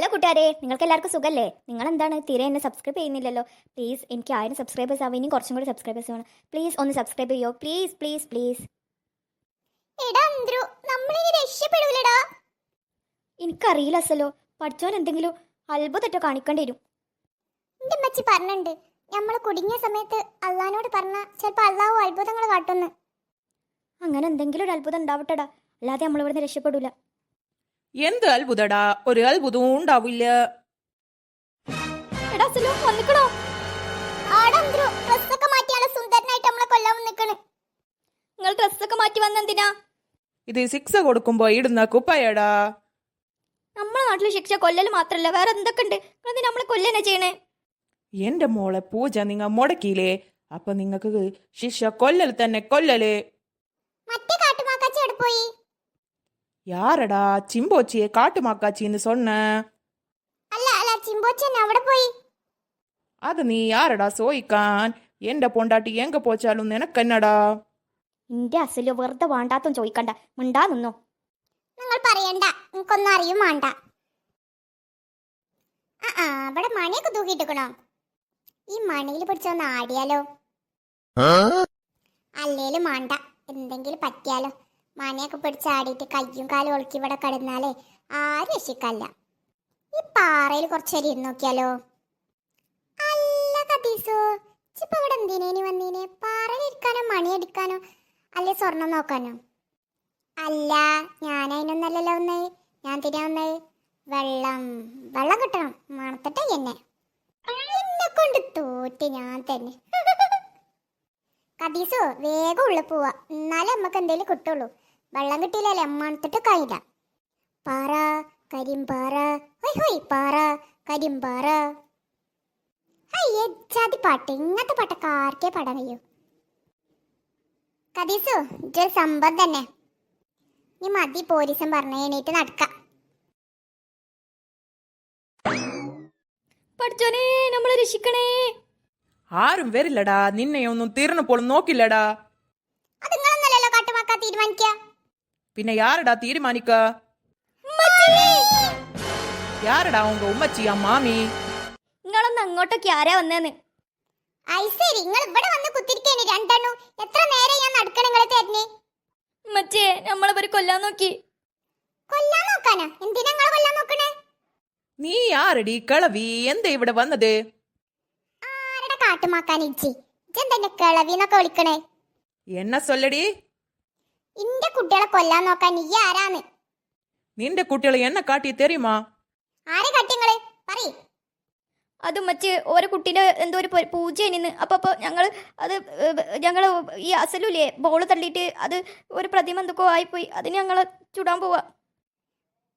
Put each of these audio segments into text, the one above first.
Hello കൂട്ടുകാരെ നിങ്ങൾക്ക് എല്ലാവർക്കും സുഖല്ലേ? നിങ്ങൾ എന്താണ് തീരെ എന്നെ സബ്സ്ക്രൈബ് ചെയ്യുന്നില്ലല്ലോ. പ്ലീസ് എനിക്ക് ആയിരം സബ്സ്ക്രൈബേഴ്സ് ആവും. ഇനിയും കുറച്ചും കൂടി സബ്സ്ക്രൈബേഴ്സ് വേണം. പ്ലീസ് ഒന്ന് സബ്സ്ക്രൈബ് ചെയ്യോ? പ്ലീസ് പ്ലീസ് പ്ലീസ് എനിക്കറിയില്ല അസലോ. പഠിച്ചോൻ എന്തെങ്കിലും അത്ഭുതട്ടോ കാണിക്കേണ്ടി വരും. എന്റെ അമ്മച്ചി പറഞ്ഞിട്ടുണ്ട്. നമ്മൾ കുടുങ്ങിയ സമയത്ത് അള്ളഹാനോട് പറഞ്ഞ ചിലപ്പോ അള്ളാഹു അത്ഭുതങ്ങൾ കാട്ടുന്നു. അങ്ങനെ എന്തെങ്കിലും ഒരു അത്ഭുതം ഉണ്ടാവട്ടെടാ. അല്ലാതെ നമ്മൾ ഇവിടുന്ന് രക്ഷപ്പെടൂല. എന്ത് അത്ഭുതടാ? ഒരു അത്ഭുതവും ഉണ്ടാവില്ല. എടാ അസലോ വന്നിക്കണോ? ആടാ അന്ത്രു ഡ്രസ്സൊക്കെ മാറ്റിയാലോ? സുന്ദരനായിട്ട് നമ്മളെ കൊല്ലാൻ നിൽക്കണ് നിങ്ങൾ ഡ്രസ്സൊക്കെ മാറ്റി വന്നെന്തിനാ ഇത് സിക്സ് കൊടുക്കുമ്പോ ഇടുന്ന കുപ്പയടാ. നമ്മളെ നാട്ടിൽ ശിക്ഷ കൊല്ലല് മാത്രല്ല വേറെ എന്തൊക്കെ ഉണ്ട്? നിങ്ങളെന്തിനാ നമ്മളെ കൊല്ലനെ ചെയ്യണേ? എന്റെ മോളെ പൂജ നിങ്ങ മുടക്കിയില്ലേ? അപ്പൊ നിങ്ങക്ക് ശിക്ഷ കൊല്ലൽ തന്നെ കൊല്ലല്. മറ്റേ കാട്ടുമാക്കാച്ചി എവിടെ പോയി? யாரடா சிம்போச்சியை காட்டுமாக்காச்சின்னு சொன்ன അല്ല അല്ല ചിമ്പോച്ചൻ അവിടെ പോയി அது நீ யாரடா சோய்க்கான் எந்த பொண்டாட்டி எங்க போச்சாலும் எனக்கு என்னடா ഇന്റെ അസലോ വെറുതെ വേണ്ടാത്തും ചോദിക്കണ്ട മിണ്ടാ നിന്നോ നിങ്ങൾ പറയണ്ട നിങ്ങൾക്കൊന്നും അറിയും വേണ്ട ആ ആ അവിടെ മണിയൊക്കെ തൂക്കിയിട്ടിക്കണോ ഈ മണിയിൽ പിടിച്ചൊന്ന് ആടിയാലോ അല്ലേലും വേണ്ട എന്തെങ്കിലും പറ്റിയാലോ മണിയൊക്കെ പിടിച്ചാടിയിട്ട് കയ്യും കാലും ഒളുക്കി ഇവിടെ കിടന്നാലേ ആരും രക്ഷിക്കല്ല. ഈ പാറയിൽ കുറച്ചേരി ഇരുന്ന് നോക്കിയാലോ? അല്ല കതീസു ഇപ്പൊ ഇവിടെ എന്തിനേനി വന്നീനെ? പാറയിൽ ഇരിക്കാനോ മണി അടിക്കാനോ അല്ലെ സ്വർണം നോക്കാനോ? അല്ല ഞാൻ അതിനൊന്നല്ലല്ലോ വന്നേ. ഞാൻ തിരിയാ വന്നേ? വെള്ളം. വെള്ളം കിട്ടണം. മണത്തിട്ടെ എന്നെ. എന്നെ കൊണ്ട് തോറ്റ് ഞാൻ തന്നെ. കതീസു വേഗം ഉള്ളിൽ പോവാ. എന്നാലേ നമുക്ക് എന്തേലും കിട്ടുള്ളൂ. വെള്ളം കിട്ടിയില്ലല്ലേ മണത്തിട്ട് കൈല പാറ കരിമ്പാറ ഹൊയ് ഹൊയ് പാറ കരിമ്പാറ. ജാതി പാട്ട്. ഇങ്ങനത്തെ പാട്ടൊക്കെ ആർക്കേ പാടാൻ കഴിയൂ? കദീസു ഇതൊരു സംഭവം തന്നെ. നീ മതി പോലീസും പറഞ്ഞ എണീറ്റ് നടക്കാം. പഠിച്ചോനെ നമ്മളെ രക്ഷിക്കണേ. ആരും വരില്ലടാ. നിന്നെയൊന്നും തീർന്നപ്പോൾ നോക്കില്ലടാ. അത് നിങ്ങളൊന്നല്ലല്ലോ കാട്ടുമാക്കാ തീരുമാനിക്കുക പിന്നെ யாரடா தீர்மானிக்க யாரடா உங்க உம்மச்சியா மாமி നിങ്ങളൊന്ന് അങ്ങോട്ടൊക്കെ ആരാ വന്നേന്ന് ഐശ്വരി നിങ്ങൾ ഇവിടെ വന്ന് കുത്തിരിക്കേണ്ടി രണ്ടെണ്ണു എത്ര നേരം ഞാൻ നടക്കണ നിങ്ങളെ തരുന്നേ മച്ചേ നമ്മളിവര് കൊല്ലാൻ നോക്കി കൊല്ലാൻ നോക്കാനാ എന്തിനാ നിങ്ങളെ കൊല്ലാൻ നോക്കണേ നീ யாரடி கிளவி எந்த ഇവിടെ വന്നത് ആരുടെ കാട്ടുമാക്കാൻ ഇജ്ജി ഇജ്ജെന്തെന്നെ കിളവിന്നൊക്കെ വിളിക്കണേ என்ன சொல்லடி ഇന്റെ കുട്ടികളെ കൊല്ലാൻ നോക്കാൻ നീ ആരാന്ന് നിന്റെ കുട്ടികളെ എന്നെ കാട്ടി തെറിയുമാ? ആരെ കട്ടിങ്ങൾ പറ അത് മച്ച് ഓരോ കുട്ടീന്റെ എന്തോ ഒരു പൂജ നിന്ന് അപ്പൊ അപ്പൊ ഞങ്ങൾ അത് ഞങ്ങൾ ഈ അസലുല്ലേ ബോൾ തള്ളിയിട്ട് അത് ഒരു പ്രതിമ എന്തൊക്കെ ആയിപ്പോയി. അതിന് ഞങ്ങൾ ചുടാൻ പോവാ.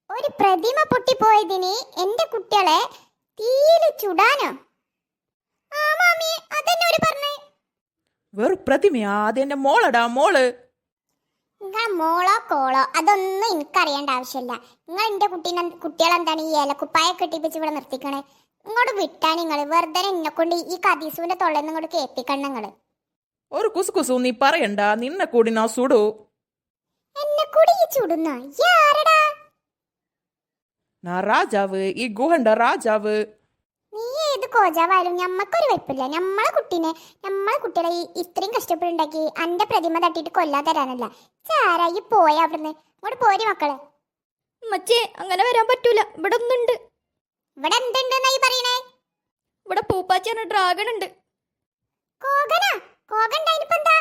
ഒരു പ്രതിമ പൊട്ടിപ്പോയതിന് എന്റെ കുട്ടികളെ തീയിൽ ചുടാനോ? ആ മാമി അതെന്നെ ഒരു പറഞ്ഞേ. വെറു പ്രതിമയാ. അതെന്റെ മോളടാ മോൾ. നിങ്ങൾ മോളോ കോളോ അതൊന്നും എനിക്കറിയേണ്ട ആവശ്യമില്ല. നിങ്ങൾ എന്റെ കുട്ടീനെ കുട്ടികളെന്താണ് ഈ ഏലക്കുപ്പായ കെട്ടിപ്പിച്ച് ഇവിടെ നിർത്തിക്കണേ? ഇങ്ങോട്ട് വിട്ടാ നിങ്ങൾ വെറുതെ എന്നെ കൊണ്ട് ഈ കദീസുവിന്റെ തൊള്ളന്ന് ഇങ്ങോട്ട് കേൾപ്പിക്കണം നിങ്ങൾ ഒരു കുസുകുസു നീ പറയണ്ട നിന്നെ കൂടി നാ സുടു. എന്നെ കൂടി ഈ ചുടുന്ന? ഈ ആരടാ? നാ രാജാവ് ഈ ഗുഹന്റെ രാജാവ്. കോജാവായാലും ഞമ്മക്കൊരു വെപ്പില്ല നമ്മളെ കുട്ടീനെ നമ്മളെ കുട്ടികളെ ഈ ഇത്രയും കഷ്ടപ്പെട്ടുണ്ടാക്കി അന്റെ പ്രതിമ തട്ടിയിട്ട് കൊല്ലാൻ തരാനല്ല. ചാരായി പോയ അവിടുന്ന്? ഇങ്ങോട്ട് പോരി മക്കളെ. മച്ചേ അങ്ങനെ വരാൻ പറ്റൂല. ഇവിടെ ഒന്നുണ്ട്. ഇവിടെ എന്തുണ്ടെന്നായി പറയണേ? ഇവിടെ പൂപ്പാച്ചി ഡ്രാഗൺ ഉണ്ട്. കോകനാ കോകൻ എന്താ?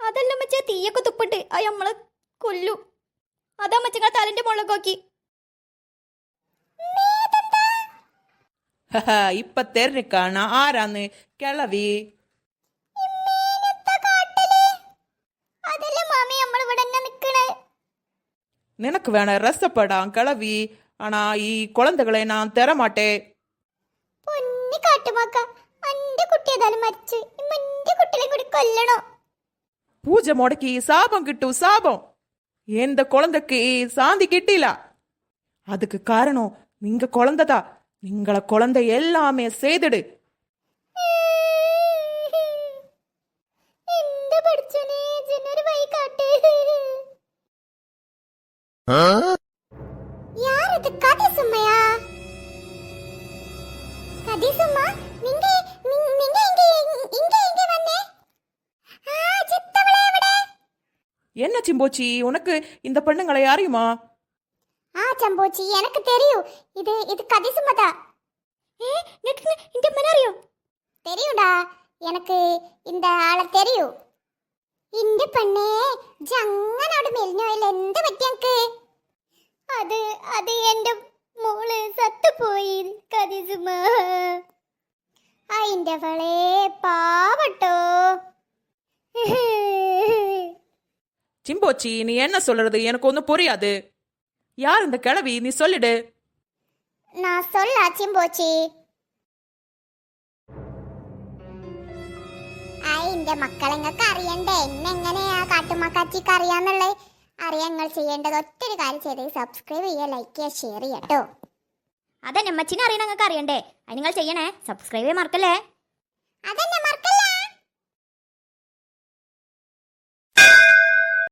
അതല്ല മച്ചേ തീയൊക്കെ തുപ്പിട്ട് അത് നമ്മളെ കൊല്ലു. അതാ മച്ചങ്ങൾ തലന്റെ മുളക് നോക്കി. ഹഹ, ഇപ്പൊ തെരഞ്ഞിക്കാണ് ആരാന്ന് കിളവി അതല്ലേ മാമി നമ്മൾ ഇവിടെ തന്നെ നിക്കണേ നിനക്ക് വേണ രസപ്പെടാം കിളവി ആണാ ഈ കുളന്തകളെ ഞാൻ തരമാട്ടെ പൊന്നി കാട്ടുമാക്ക അന്റെ കുട്ടി ഏതായാലും മരിച്ചു ഇമ്മ എന്റെ കുട്ടികളെ കൂടി കൊല്ലണോ പൂജ മുടക്കി சாபம் കിട്ടു சாபம் எந்த குழந்தைக்கு சாந்தி கிட்டில அதுக்கு காரணம் நீங்க குழந்தைதா எங்களை குழந்தை எல்லாமே செய்துடு. யார் அது கதை சும்மையா? கதை சும்மா? நீங்க நீங்க இங்க என்ன சிம்போச்சி? உனக்கு இந்த பெண்ணுங்களை அறியுமா ஆ சம்போச்சி எனக்கு தெரியும் இது இது கதிசும்மா தான் ഏ നിനക്ക് എന്റെ അമ്മനെ അറിയോ தெரியும்டா எனக்கு இந்த ആളെ தெரியும் ഇന്റെ പെണ്ണേ ജങ്ങനോട് മെലിഞ്ഞോയിൽ എന്ത് പറ്റിയക്ക് അത് അത് എന്റെ മോള് സത്തുപോയി കതിസുമ അതിന്റെ വളേ പാവട്ടോ சிம்போச்சி நீ என்ன சொல்றது எனக்கு ஒன்றும் புரியாது யார் இந்த கிழவி நீ சொல்லிடு நான் சொல்லாச்சும் போச்சு ആ എന്റെ മക്കളെങ്ങൾക്ക് അറിയണ്ടേ എന്നെങ്ങനെയാ കാട്ടുമക്കാച്ചിക്ക് അറിയാന്നുള്ളത് അറിയാൻ നിങ്ങൾ ചെയ്യേണ്ടത് ഒറ്റൊരു കാര്യം ചെയ്ത് സബ്സ്ക്രൈബ് ചെയ്യുക ലൈക്ക് ചെയ്യുക ഷെയർ ചെയ്യുക കേട്ടോ അതെ അമ്മച്ചിനെ അറിയണ നിങ്ങൾക്ക് അറിയണ്ടേ അത് നിങ്ങൾ ചെയ്യണേ സബ്സ്ക്രൈബ് ചെയ്യാൻ മറക്കല്ലേ അതെന്നെ മറക്കല്ലേ